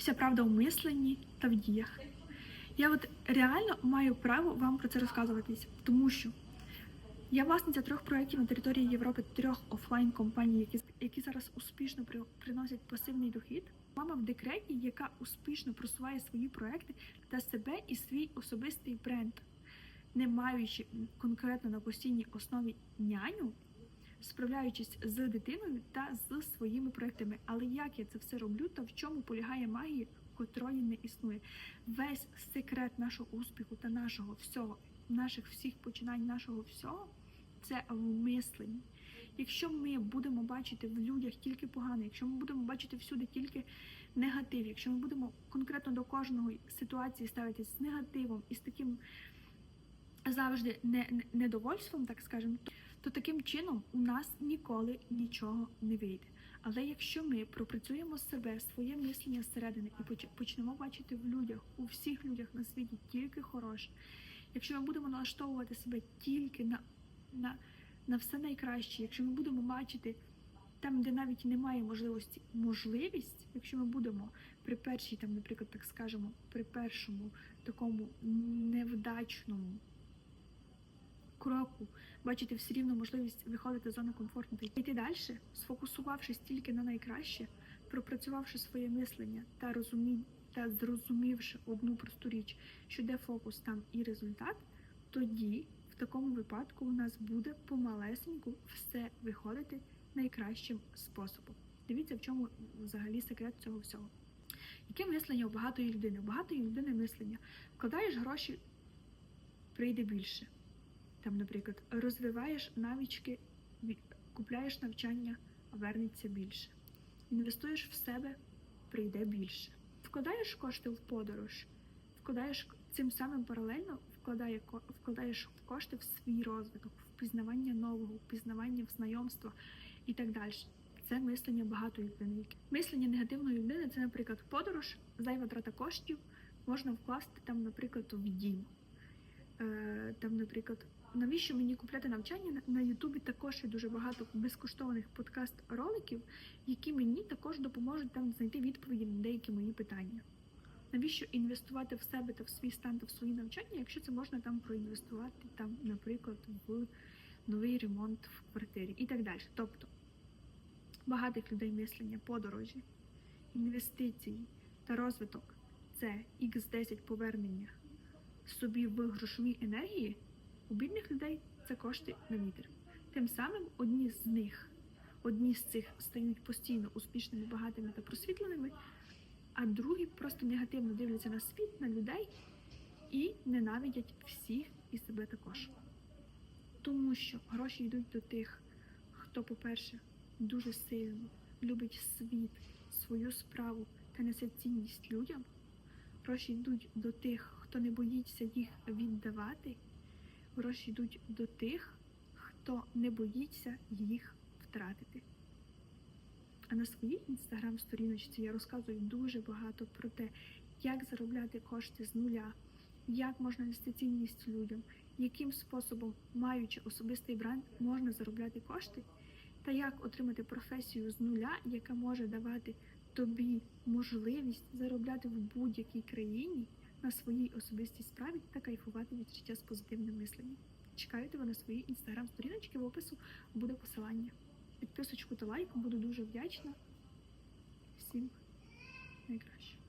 Вся правда у мисленні та в діях. Я от реально маю право вам про це розказуватись, тому що я власниця трьох проєктів на території Європи, трьох офлайн компаній, які, які зараз успішно при, приносять пасивний дохід. Мама в декреті, яка успішно просуває свої проекти та себе і свій особистий бренд, не маючи конкретно на постійній основі няню, справляючись з дитиною та з своїми проектами. Але як я це все роблю та в чому полягає магія, котрої не існує? Весь секрет нашого успіху та нашого всього, наших всіх починань, нашого всього це в мисленні. Якщо ми будемо бачити в людях тільки погане, якщо ми будемо бачити всюди тільки негатив, якщо ми будемо конкретно до кожної ситуації ставитись з негативом і з таким завжди не, не- недовольством, так скажемо, то таким чином у нас ніколи нічого не вийде. Але якщо ми пропрацюємо себе, своє мислення зсередини і почнемо бачити в людях, у всіх людях на світі тільки хороше, якщо ми будемо налаштовувати себе тільки на, на, на все найкраще, якщо ми будемо бачити там, де навіть немає можливості, можливість, якщо ми будемо при першій, там, наприклад, так скажемо, при першому такому невдачному кроку бачити все рівно можливість виходити з зони комфорту та йти далі, сфокусувавшись тільки на найкраще, пропрацювавши своє мислення та розумі... та зрозумівши одну просту річ, що де фокус, там і результат, тоді в такому випадку у нас буде помалесеньку все виходити найкращим способом. Дивіться, в чому взагалі секрет цього всього. Яке мислення у багатої людини? У багатої людини мислення. Вкладаєш гроші, прийде більше. Там, наприклад, розвиваєш навички, купляєш навчання, вернеться більше. Інвестуєш в себе, прийде більше. Вкладаєш кошти в подорож, вкладаєш цим самим паралельно вкладає, вкладаєш кошти в свій розвиток, в пізнавання нового, в пізнавання в знайомства і так далі. Це мислення багатої людини. Мислення негативної людини це, наприклад, подорож, зайва трата коштів, можна вкласти там, наприклад, в дім. Е, там, наприклад, навіщо мені купляти навчання На- Ютубі також є дуже багато безкоштовних подкаст-роликів, які мені також допоможуть там знайти відповіді на деякі мої питання. Навіщо інвестувати в себе та в свій стан та в свої навчання, якщо це можна там проінвестувати, там, наприклад, в новий ремонт в квартирі і так далі. Тобто багатих людей мислення, подорожі, інвестиції та розвиток це x10 повернення собі в грошовій енергії, у бідних людей це кошти на вітер. Тим самим одні з них, одні з цих стають постійно успішними, багатими та просвітленими, а другі просто негативно дивляться на світ, на людей і ненавидять всіх і себе також. Тому що гроші йдуть до тих, хто, по-перше, дуже сильно любить світ, свою справу та несе цінність людям. Гроші йдуть до тих, хто не боїться їх віддавати. Гроші йдуть до тих, хто не боїться їх втратити. А на своїй інстаграм-сторіночці я розказую дуже багато про те, як заробляти кошти з нуля, як можна нести цінність людям, яким способом, маючи особистий бренд, можна заробляти кошти, та як отримати професію з нуля, яка може давати тобі можливість заробляти в будь-якій країні на своїй особистій справі та кайфувати від життя з позитивним мисленням. Чекаю тебе на свої інстаграм-сторіночки, в опису буде посилання. Підписочку та лайк, буду дуже вдячна. Всім найкраще.